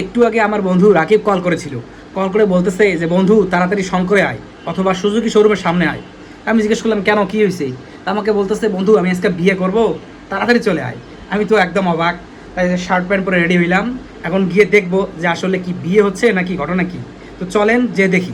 একটু আগে আমার বন্ধু রাকিব কল করেছিল। কল করে বলতেছে যে, বন্ধু, তাড়াতাড়ি শঙ্করে আয় অথবা সুজুকি শোরুমের সামনে আয়। আমি জিজ্ঞেস করলাম, কেন, কী হয়েছে আমাকে বলতেছে, বন্ধু, আমি আজকে বিয়ে করব, তাড়াতাড়ি চলে আয়। আমি তো একদম অবাক, তাই শার্ট প্যান্ট পরে রেডি হইলাম। এখন গিয়ে দেখব যে আসলে কি বিয়ে হচ্ছে নাকি ঘটনা কি। তো চলেন যে দেখি।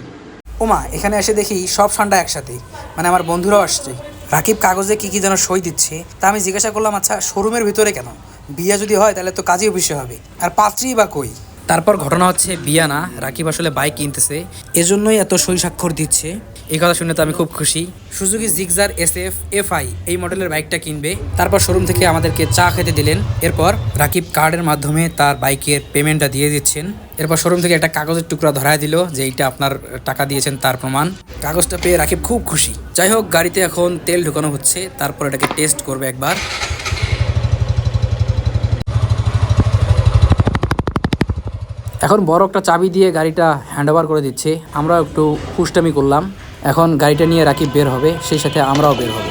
ওমা, এখানে এসে দেখি সব ঠান্ডা একসাথে মানে আমার বন্ধুরাও আসছে। রাকিব কাগজে কি কি যেন সই দিচ্ছে। তা আমি জিজ্ঞাসা করলাম আচ্ছা শোরুমের ভিতরে কেন? বিয়ে যদি হয়, তাহলে তো কাজী অফিসে হবে। আর পাত্রী বা কই? তারপর ঘটনা হচ্ছে বিয়ানা, রাকিব আসলে বাইক কিনতেছে। এজন্যই এত সই স্বাক্ষর দিচ্ছে। এই কথা শুনে তো আমি খুব খুশি। Suzuki Gixxer S F F I এই মডেলের বাইকটা কিনবে। তারপর শোরুম থেকে আমাদেরকে চা খেতে দিলেন। এরপর রাকিব কার্ডের মাধ্যমে তার বাইকের পেমেন্টটা দিয়ে দিচ্ছেন। এরপর শোরুম থেকে একটা কাগজের টুকরা ধরায় দিল যে এইটা আপনার টাকা দিয়েছেন তার প্রমাণ। কাগজটা পেয়ে রাকিব খুব খুশি। যাই হোক, গাড়িতে এখন তেল ঢুকানো হচ্ছে। তারপর এটাকে টেস্ট করবে একবার। এখন বড় একটা চাবি দিয়ে গাড়িটা হ্যান্ড ওভার করে দিচ্ছে। আমরা একটু ফুস্টামি করলাম। এখন গাড়িটা নিয়ে রাকিব বের হবে, সেই সাথে আমরাও বের হব।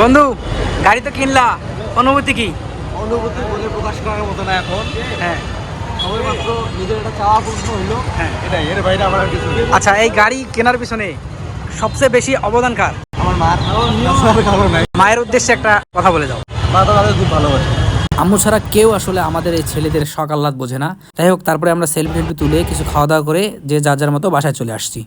বন্ধু, গাড়ি তো কিনলা। অনুভূতি কি? অনুভূতি বলে প্রকাশ করার মতো না এখন। হ্যাঁ। নিজের একটা চাওয়া পূর্ণ হইল। হ্যাঁ। এটাই এর বাইরে আমার আর কিছু আচ্ছা এই গাড়ি কেনার পিছনে সবচেয়ে বেশি অবদান কার? আমার মার মায়ের উদ্দেশ্যে একটা কথা বলে যাও মা তো তাদের খুব ভালোবাসে। আম্মু ছাড়া কেউ আসলে আমাদের এই ছেলেদের শখ আহ্লাদ বোঝে না। যাই হোক তারপরে আমরা সেলফি টেলফি তুলে কিছু খাওয়া দাওয়া করে যে যার যার মতো বাসায় চলে আসছি।